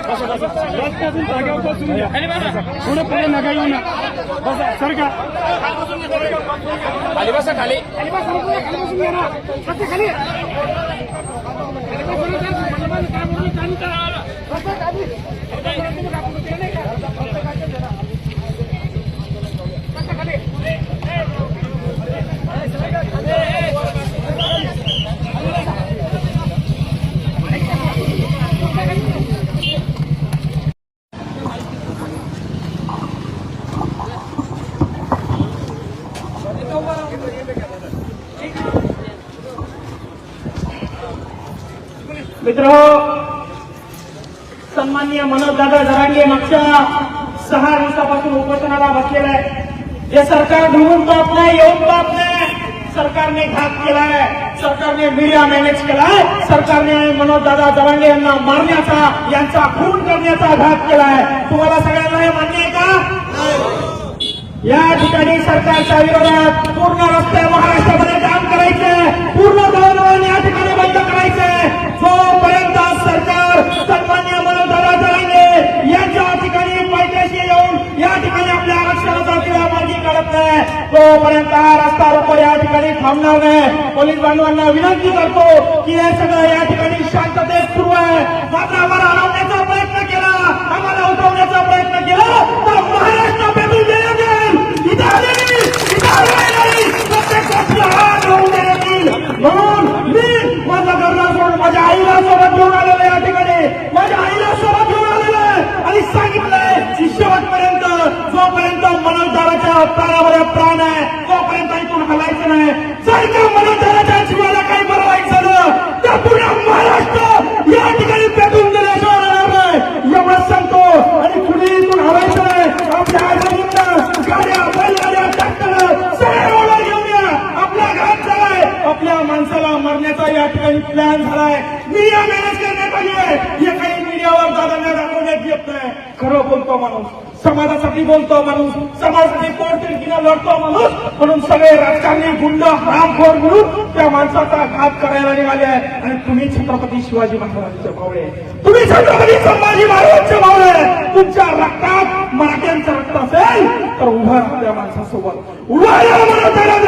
बसपासून जागेवर बसून घ्या पुढे पुढे नका येऊ नका बसा सरका खाली बसा खाली. खाली बसा खाली बसून घ्या ना बसा खाली काय म्हणून काय मित्र सन्माननीय मनोजदादा जरांगे मागच्या सहा दिवसापासून उपोषणाला बसलेला आहे हे सरकार ढुंगून पाहत नाही येऊन पाहत नाही. सरकारने घात केलाय सरकारने मीडिया मॅनेज केलाय सरकारने मनोजदादा जरांगे यांना मारण्याचा यांचा खून करण्याचा घात केलाय. तुम्हाला सगळ्यांना हे मान्य आहे का? या ठिकाणी सरकारच्या विरोधात पूर्ण रस्ते महाराष्ट्रामध्ये काम करायचे पूर्ण दळणवळण या ठिकाणी बंद करायचे जोपर्यंत सरकार सन्मान्य मनोजदादा जरांगे यांच्या ठिकाणी पैशाशी येऊन या ठिकाणी आपल्या आरक्षणाचा तिला मार्गी काढत नाही जोपर्यंत हा रस्ता रोको या ठिकाणी थांबणार नाही पोलीस बांधवांना विनंती करतो की हे सगळं या ठिकाणी शांततेत सुरू आहे. मात्र आम्हाला अडवण्याचा प्रयत्न केला आम्हाला उठवण्याचा प्रयत्न केला तर महाराष्ट्र पेटून देण्यात येईल. इथं आलेली इथं आलेली प्रत्येक गोष्टीला हात लावून देण्यात येईल. म्हणून मी माझा घरला सोडून माझ्या आईला सोबत घेऊन आलेलो या ठिकाणी. माझ्या आईला सोबत घेऊन आलेलो आणि सांगितलंय की शेवटपर्यंत जोपर्यंत मनोजाराच्या प्राणामध्ये प्राण आहे तोपर्यंत इथून हलायचं नाही जर का मनोजदाराच्या जीवाला काही बरवायचं झालं तर पुण्या महाराष्ट्र या ठिकाणी पेटून देण्याशिवाय राहणार नाही एवढंच सांगतो आणि कुणी इथून हलायचं नाही आपल्या आजूबाजूला गाड्या बैलगाड्या ट्रॅक्टर सगळे ओढा घेऊन या आपला घात झालाय आपल्या माणसाला मारण्याचा या ठिकाणी प्लॅन झालाय. मीडिया मॅनेज करणे पाहिजे. हे काही मीडियावर दादांना दाखवण्यात येत नाही खरं बोलतो माणूस. समाजासाठी बोलतो माणूस. समाजासाठी पोटतिडकीनं लढतो माणूस. म्हणून सगळे राजकारणी गुंड हामखोर म्हणून त्या माणसाचा घात करायला निघाले आहे आणि तुम्ही छत्रपती शिवाजी महाराजांचे भावळे तुम्ही छत्रपती संभाजी महाराजांचे भावळे तुमच्या रक्तात मराठ्यांचं रक्त असेल तर उभा राहा त्या माणसासोबत. उभा राहा.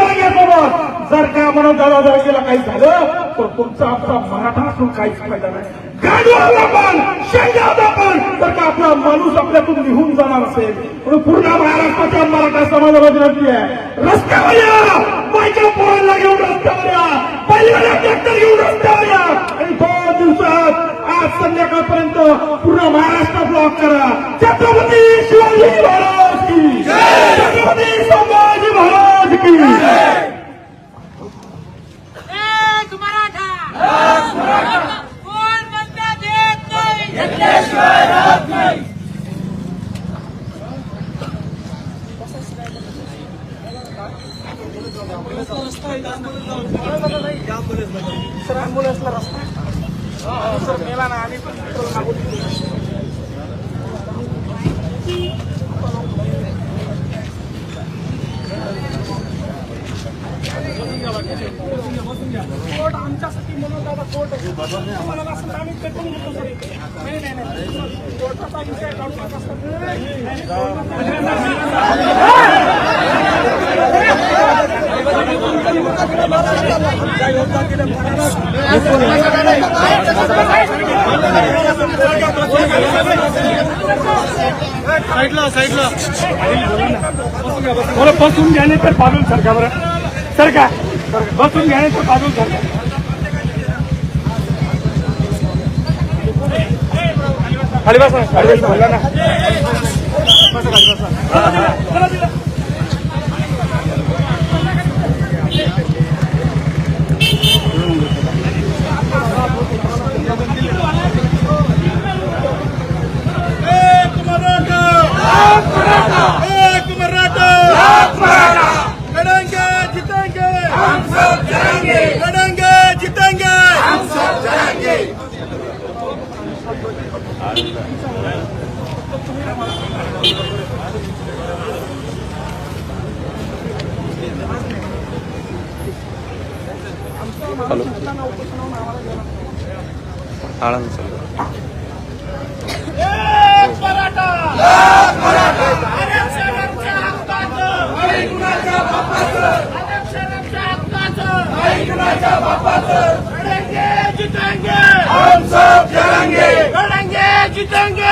जर का दादा जरांगेला काही झालं तर तुमचा आमचा मराठा असून काहीच फायदा नाही. गाडवाला आपण शेंगात आपण तर का आपला माणूस आपल्यातून निघून जाणार असेल? म्हणून पूर्ण महाराष्ट्राच्या मराठा समाजाला विनंती आहे. रस्त्यावर या! बायका पोरांना घेऊन रस्त्यावर या! पहिल्याला ट्रॅक्टर घेऊन रस्त्यावर या! आणि दोन दिवसात आज संध्याकाळपर्यंत पूर्ण महाराष्ट्र ब्लॉक करा. छत्रपती शिवाजी महाराज की छत्रपती संभाजी महाराज की एक मराठा कोण म्हणता देत नाही कोर्ट आमच्यासाठी मनोदादा कोर्ट आहे आम्हाला असं तर आम्ही पेटून घेतो सर इथे. नाही नाही नाही कोर्टाचा विषय काढू नका सर. बरं बसून घ्याने तर बाजून सरका बरं? सरका बसून घ्याने तर बाजून सरका खाली बसा खाली बसा ना बसा. खाली बसा हॅलो. आनंद जिताएंगे हम सब जलाएंगे 去唱歌